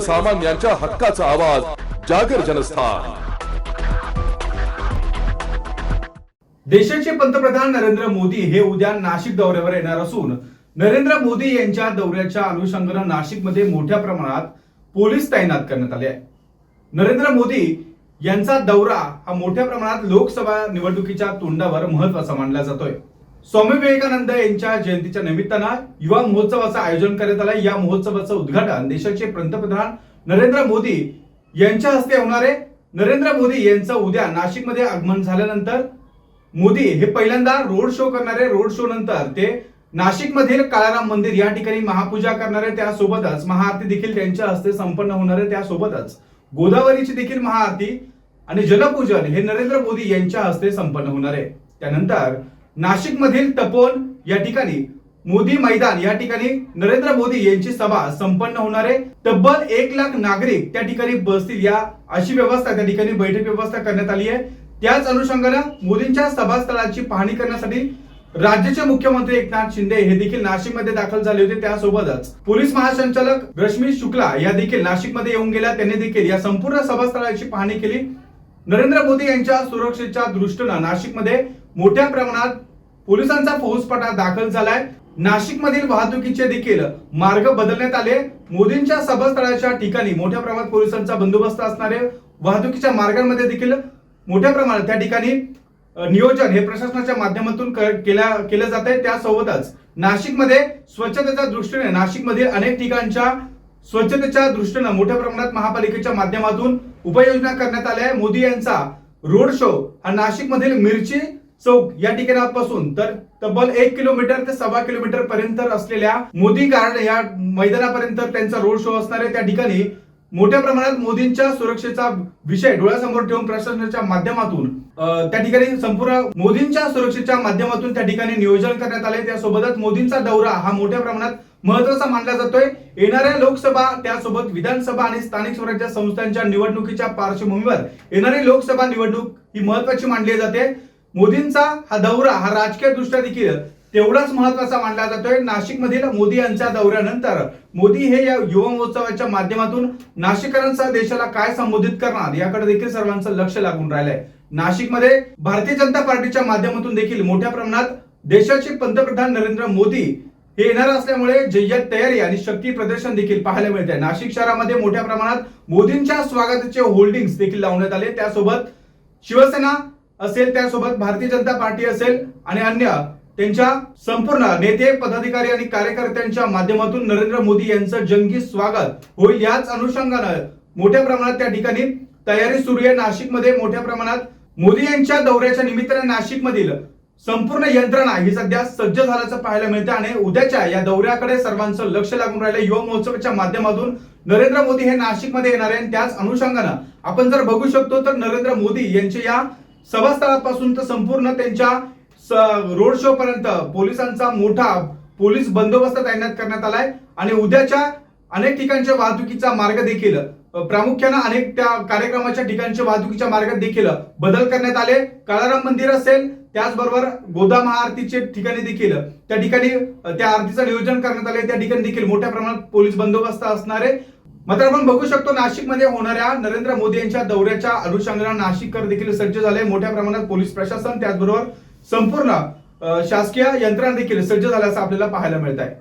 सर्वसामान्यांच्या हक्काचा आवाज जागर जनस्थान. देशाचे पंतप्रधान नरेंद्र मोदी हे उद्या नाशिक दौऱ्यावर येणार असून नरेंद्र मोदी यांच्या दौऱ्याच्या अनुषंगानं नाशिकमध्ये मोठ्या प्रमाणात पोलीस तैनात करण्यात आले आहे. नरेंद्र मोदी यांचा दौरा हा मोठ्या प्रमाणात लोकसभा निवडणुकीच्या तोंडावर महत्त्वाचा मानला जातोय. स्वामी विवेकानंद यांच्या जयंतीच्या निमित्तानं युवा महोत्सवाचं आयोजन करण्यात आलं. या महोत्सवाचं उद्घाटन देशाचे पंतप्रधान नरेंद्र मोदी यांच्या हस्ते होणार आहे. नरेंद्र मोदी यांचं उद्या नाशिकमध्ये आगमन झाल्यानंतर मोदी हे पहिल्यांदा रोड शो करणारे रोड शो नंतर ते नाशिक मधील काळाराम मंदिर या ठिकाणी महापूजा करणारे त्यासोबतच महाआरती देखील त्यांच्या हस्ते संपन्न होणार आहे. त्यासोबतच गोदावरीची देखील महाआरती आणि जलपूजन हे नरेंद्र मोदी यांच्या हस्ते संपन्न होणार आहे. त्यानंतर नाशिक मधील तपोन या ठिकाणी मोदी मैदान या ठिकाणी नरेंद्र मोदी यांची सभा संपन्न होणार आहे. तब्बल एक लाख नागरिक त्या ठिकाणी बसतील या अशी व्यवस्था त्या ठिकाणी बैठक व्यवस्था करण्यात आली आहे. त्याच अनुषंगानं मोदींच्या सभास्थळाची पाहणी करण्यासाठी राज्याचे मुख्यमंत्री एकनाथ शिंदे हे देखील नाशिकमध्ये दाखल झाले होते. त्यासोबतच पोलीस महासंचालक रश्मी शुक्ला या देखील नाशिकमध्ये येऊन गेल्या. त्यांनी देखील या संपूर्ण सभास्थळाची पाहणी केली. नरेंद्र मोदी यांच्या सुरक्षेच्या दृष्टीनं नाशिकमध्ये मोठ्या प्रमाणात पोलिसांचा फौजपटा दाखल झालाय. नाशिकमधील वाहतुकीचे देखील मार्ग बदलण्यात आले. मोदींच्या सभास्थळाच्या ठिकाणी मोठ्या प्रमाणात पोलिसांचा बंदोबस्त असणारे वाहतुकीच्या मार्गांमध्ये देखील मोठ्या प्रमाणात त्या ठिकाणी नियोजन हे प्रशासनाच्या माध्यमातून क- केल्या केलं जात आहे त्यासोबतच नाशिकमध्ये स्वच्छतेच्या दृष्टीने नाशिकमधील अनेक ठिकाणच्या स्वच्छतेच्या दृष्टीनं मोठ्या प्रमाणात महापालिकेच्या माध्यमातून उपाययोजना करण्यात आल्या आहे. मोदी यांचा रोड शो हा नाशिकमधील मिरची चौक या ठिकाणापासून तर तब्बल एक किलोमीटर ते सव्वा किलोमीटर पर्यंत असलेल्या मोदी गार्ड या मैदानापर्यंत त्यांचा रोड शो असणार आहे. त्या ठिकाणी मोठ्या प्रमाणात मोदींच्या सुरक्षेचा विषय डोळ्यासमोर ठेवून प्रशासनाच्या माध्यमातून त्या ठिकाणी संपूर्ण मोदींच्या सुरक्षेच्या माध्यमातून त्या ठिकाणी नियोजन करण्यात आले त्यासोबतच मोदींचा दौरा हा मोठ्या प्रमाणात महत्त्वाचा मानला जातोय. येणाऱ्या लोकसभा त्यासोबत विधानसभा आणि स्थानिक स्वराज्य संस्थांच्या निवडणुकीच्या पार्श्वभूमीवर येणारी लोकसभा निवडणूक ही महत्वाची मानली जाते. मोदींचा हा दौरा हा राजकीय दृष्ट्या देखील तेवढाच महत्त्वाचा मानला जातोय. नाशिक मधील मोदी यांच्या दौऱ्यानंतर मोदी हे या युवा महोत्सवाच्या माध्यमातून नाशिकरांसह देशाला काय संबोधित करणार याकडे देखील सर्वांचं लक्ष लागून राहिलंय. नाशिकमध्ये भारतीय जनता पार्टीच्या माध्यमातून देखील मोठ्या प्रमाणात देशाचे पंतप्रधान नरेंद्र मोदी हे येणार असल्यामुळे जय्यत तयारी आणि शक्ती प्रदर्शन देखील पाहायला मिळते नाशिक शहरामध्ये मोठ्या प्रमाणात मोदींच्या स्वागताचे होल्डिंग्स देखील लावण्यात आले. त्यासोबत शिवसेना असेल त्यासोबत भारतीय जनता पार्टी असेल आणि अन्य त्यांच्या संपूर्ण नेते पदाधिकारी आणि कार्यकर्त्यांच्या माध्यमातून नरेंद्र मोदी यांचं जंगी स्वागत होईल याच अनुषंगानं मोठ्या प्रमाणात त्या ठिकाणी तयारी सुरू आहे. नाशिकमध्ये मोठ्या प्रमाणात मोदी यांच्या दौऱ्याच्या निमित्ताने नाशिकमधील संपूर्ण यंत्रणा ही सध्या सज्ज झाल्याचं पाहायला मिळतं आणि उद्याच्या या दौऱ्याकडे सर्वांचं लक्ष लागून राहिलं युवा महोत्सवाच्या माध्यमातून नरेंद्र मोदी हे नाशिकमध्ये येणार आहे आणि त्याच अनुषंगानं आपण जर बघू शकतो तर नरेंद्र मोदी यांच्या या सभास्थळापासून तर संपूर्ण त्यांच्या रोड शो पर्यंत पोलिसांचा मोठा पोलीस बंदोबस्त तैनात करण्यात आलाय. आणि उद्याच्या अनेक ठिकाणच्या वाहतुकीचा मार्ग देखील प्रामुख्यानं अनेक त्या कार्यक्रमाच्या ठिकाणच्या वाहतुकीच्या मार्गात देखील बदल करण्यात आले. काळाराम मंदिर असेल त्याचबरोबर गोदा महाआरतीचे ठिकाणी देखील त्या ठिकाणी त्या आरतीचं नियोजन करण्यात आले त्या ठिकाणी देखील मोठ्या प्रमाणात पोलीस बंदोबस्त असणार आहे. मात्र आपण बघू शकतो नाशिकमध्ये होणाऱ्या नरेंद्र मोदी यांच्या दौऱ्याच्या अनुषंगानं नाशिककर देखील सज्ज झाले मोठ्या प्रमाणात पोलीस प्रशासन त्याचबरोबर संपूर्ण शासकीय यंत्रणा देखील सज्ज झाल्याचं आपल्याला पाहायला मिळत आहे